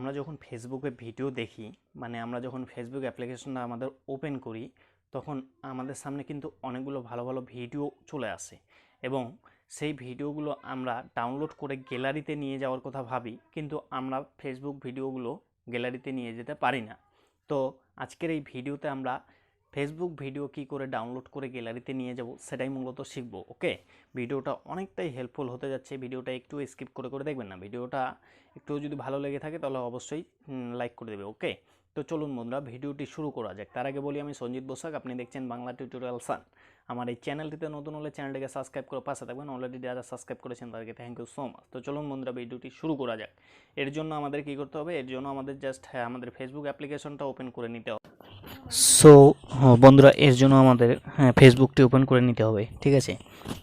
আমরা যখন ফেসবুকে ভিডিও দেখি মানে আমরা যখন ফেসবুক অ্যাপ্লিকেশনটা আমাদের ওপেন করি, তখন আমাদের সামনে কিন্তু অনেকগুলো ভালো ভালো ভিডিও চলে আসে। এবং সেই ভিডিওগুলো আমরা ডাউনলোড করে গ্যালারিতে নিয়ে যাওয়ার কথা ভাবি, কিন্তু আমরা ফেসবুক ভিডিওগুলো গ্যালারিতে নিয়ে যেতে পারি না। তো আজকের এই ভিডিওতে আমরা ফেসবুক ভিডিও কি করে ডাউনলোড করে গ্যালারিতে নিয়ে যাব, সেটাই মূলত শিখব, ওকে? ভিডিওটা অনেকটাই হেল্পফুল হতে যাচ্ছে, ভিডিওটা একটু স্কিপ করে করে দেখবেন না। ভিডিওটা একটু যদি ভালো লেগে থাকে তাহলে অবশ্যই লাইক করে দেবে, ওকে? তো চলুন বন্ধুরা, ভিডিওটি শুরু করা যাক। তার আগে বলি আমি সঞ্জিত বসাক, আপনি দেখছেন বাংলা টিউটোরিয়াল সান আমার এই চ্যানেলটিতে নতুন হলে চ্যানেলটিকে সাবস্ক্রাইব করে পাশে থাকবেন। অলরেডি যারা সাবস্ক্রাইব করেছেন, তাদেরকে থ্যাংক ইউ সো মাচ তো চলুন বন্ধুরা, ভিডিওটি শুরু করা যাক। এর জন্য আমাদের কি করতে হবে? এর জন্য আমাদের জাস্ট হ্যাঁ আমাদের ফেসবুক অ্যাপ্লিকেশনটা ওপেন করে নিতে হবে। সো বন্ধুরা এর জন্য আমাদের হ্যাঁ ফেসবুকটি ওপেন করে নিতে হবে ঠিক আছে?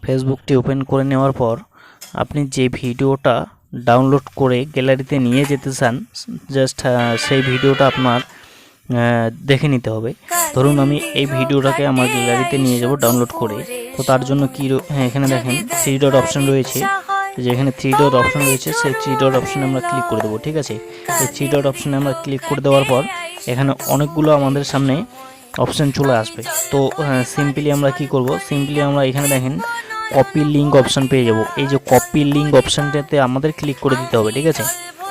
ফেসবুকটি ওপেন করে নেওয়ার পর আপনি যে ভিডিওটা ডাউনলোড করে গ্যালারিতে নিয়ে যেতে চান জাস্ট সেই ভিডিওটা আপনার আহ, দেখে নিতে হবে। ধরুন আমি এই ভিডিওটাকে আমার গ্যালারিতে নিয়ে যাব ডাউনলোড করে। তো তার জন্য কি হ্যাঁ এখানে দেখেন থ্রি ডট অপশন রয়েছে। যেখানে থ্রি ডট অপশন রয়েছে সেই থ্রি ডট অপশনে আমরা ক্লিক করে দেবো ঠিক আছে? এই থ্রি ডট অপশনে আমরা ক্লিক করে দেওয়ার পর এখানে অনেকগুলো আমাদের সামনে অপশান চলে আসবে। তো সিম্পলি আমরা কি করব? সিম্পলি আমরা এখানে দেখেন কপি লিঙ্ক অপশান পেয়ে যাব। এই যে কপি লিঙ্ক অপশানটাতে আমাদের ক্লিক করে দিতে হবে, ঠিক আছে?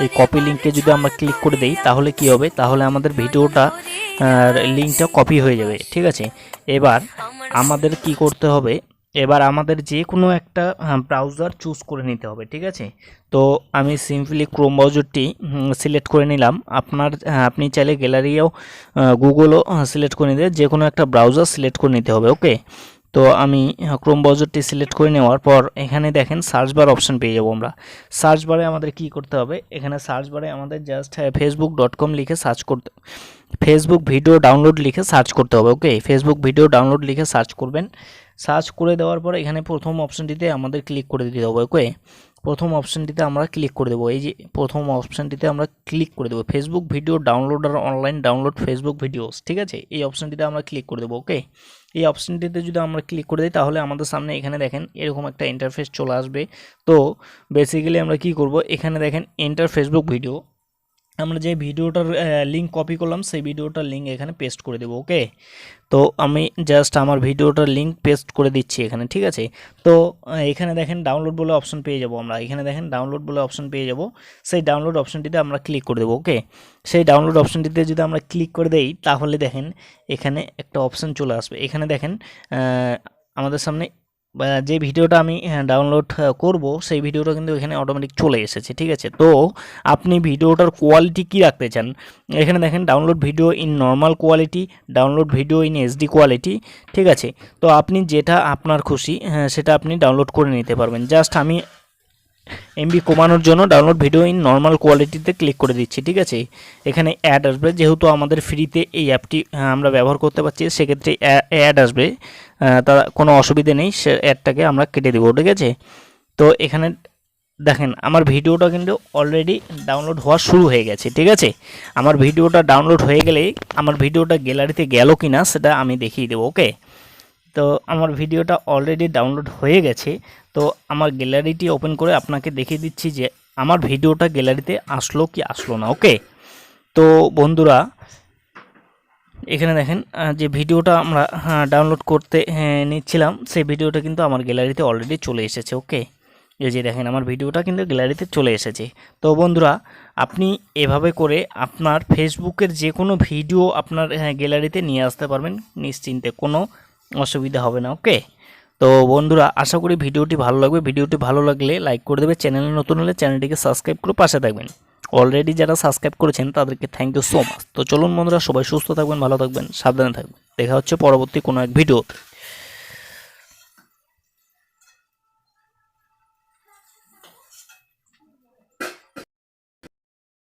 এই কপি লিঙ্কে যদি আমরা ক্লিক করে দেই, তাহলে কি হবে? তাহলে আমাদের ভিডিওটা লিঙ্কটা কপি হয়ে যাবে, ঠিক আছে? এবার আমাদের কি করতে হবে? এবার আমাদের যে কোনো একটা ব্রাউজার চুজ করে নিতে হবে ঠিক আছে? তো আমি সিম্পলি ক্রোম ব্রাউজারটি সিলেক্ট করে নিলাম। আপনার হ্যাঁ, আপনি চাইলে গ্যালারিও গুগলও সিলেক্ট করে নিতে যে কোনো একটা ব্রাউজার সিলেক্ট করে নিতে হবে ওকে তো আমি ক্রোম ব্রাউজারটি সিলেক্ট করে নেওয়ার পর এখানে দেখেন সার্চ বার অপশন পেয়ে যাব আমরা। সার্চ বারে আমাদের কি করতে হবে? এখানে সার্চ বারে আমাদের জাস্ট ফেসবুক ডট কম লিখে সার্চ করতে ফেসবুক ভিডিও ডাউনলোড লিখে সার্চ করতে হবে ওকে ফেসবুক ভিডিও ডাউনলোড লিখে সার্চ করবেন। সার্চ করে দেওয়ার পর এখানে প্রথম অপশনটিতে আমাদের ক্লিক করে দিতে হবে ওকে প্রথম অপশানটিতে আমরা ক্লিক করে দেবো। এই যে প্রথম অপশানটিতে আমরা ক্লিক করে দেবো। ফেসবুক ভিডিও ডাউনলোড আর অনলাইন ডাউনলোড ফেসবুক ভিডিওস ঠিক আছে? এই অপশানটিতে আমরা ক্লিক করে দেবো ওকে এই অপশানটিতে যদি আমরা ক্লিক করে দিই, তাহলে আমাদের সামনে এখানে দেখেন এরকম একটা ইন্টারফেস চলে আসবে। তো বেসিক্যালি আমরা কি করব? এখানে দেখেন এন্টার ফেসবুক ভিডিও আমরা যে ভিডিওটার লিঙ্ক কপি করলাম, সেই ভিডিওটার লিঙ্ক এখানে পেস্ট করে দেবো ওকে তো আমি জাস্ট আমার ভিডিওটার লিঙ্ক পেস্ট করে দিচ্ছি এখানে, ঠিক আছে? তো এখানে দেখেন ডাউনলোড বলে অপশন পেয়ে যাব আমরা। এখানে দেখেন ডাউনলোড বলে অপশন পেয়ে যাব। সেই ডাউনলোড অপশনটিতে আমরা ক্লিক করে দেবো ওকে সেই ডাউনলোড অপশনটিতে যদি আমরা ক্লিক করে দেই, তাহলে দেখেন এখানে একটা অপশন চলে আসবে। এখানে দেখেন আমাদের সামনে যে ভিডিওটা আমি ডাউনলোড করব সেই ভিডিওটা কিন্তু এখানে অটোমেটিক চলে এসেছে ঠিক আছে? তো আপনি ভিডিওটার কোয়ালিটি কি রাখতে চান? এখানে দেখেন download video in normal quality download video in HD quality ঠিক আছে? তো আপনি যেটা আপনার খুশি হ্যাঁ, সেটা আপনি ডাউনলোড করে নিতে পারবেন। জাস্ট আমি এমবি কমানোর জন্য ডাউনলোড ভিডিও ইন নর্মাল কোয়ালিটিতে ক্লিক করে দিচ্ছি, ঠিক আছে? এখানে অ্যাড আসবে, যেহেতু আমাদের ফ্রিতে এই অ্যাপটি আমরা ব্যবহার করতে পারছি, সেক্ষেত্রে অ্যাড আসবে। তা কোনো অসুবিধে নেই, সে অ্যাডটাকে আমরা কেটে দেবো, ঠিক আছে? তো এখানে দেখেন, আমার ভিডিওটা কিন্তু অলরেডি ডাউনলোড হওয়া শুরু হয়ে গেছে, ঠিক আছে? আমার ভিডিওটা ডাউনলোড হয়ে গেলেই আমার ভিডিওটা গ্যালারিতে গেল কি না সেটা আমি দেখিয়ে দেবো ওকে তো আমার ভিডিওটা অলরেডি ডাউনলোড হয়ে গেছে। তো আমার গ্যালারিটি ওপেন করে আপনাকে দেখিয়ে দিচ্ছি যে আমার ভিডিওটা গ্যালারিতে আসলো কি আসলো না ওকে তো বন্ধুরা এখানে দেখেন যে ভিডিওটা আমরা ডাউনলোড করতে হ্যাঁ, নিচ্ছিলাম সেই ভিডিওটা কিন্তু আমার গ্যালারিতে অলরেডি চলে এসেছে ওকে এই যে দেখেন আমার ভিডিওটা কিন্তু গ্যালারিতে চলে এসেছে। তো বন্ধুরা আপনি এভাবে করে আপনার ফেসবুকের যে কোনো ভিডিও আপনার হ্যাঁ, গ্যালারিতে নিয়ে আসতে পারবেন নিশ্চিন্তে। কোনো অসুবিধা হবে না ওকে তো বন্ধুরা, আশা করি ভিডিওটি ভালো লাগবে। ভিডিওটি ভালো লাগলে লাইক করে দেবে। চ্যানেলে নতুন হলে চ্যানেলটিকে সাবস্ক্রাইব করে পাশে থাকবেন। অলরেডি যারা সাবস্ক্রাইব করেছেন, তাদেরকে থ্যাংক ইউ সো মাচ তো চলুন বন্ধুরা, সবাই সুস্থ থাকবেন, ভালো থাকবেন, সাবধানে থাকবেন। দেখা হচ্ছে পরবর্তী কোনো এক ভিডিও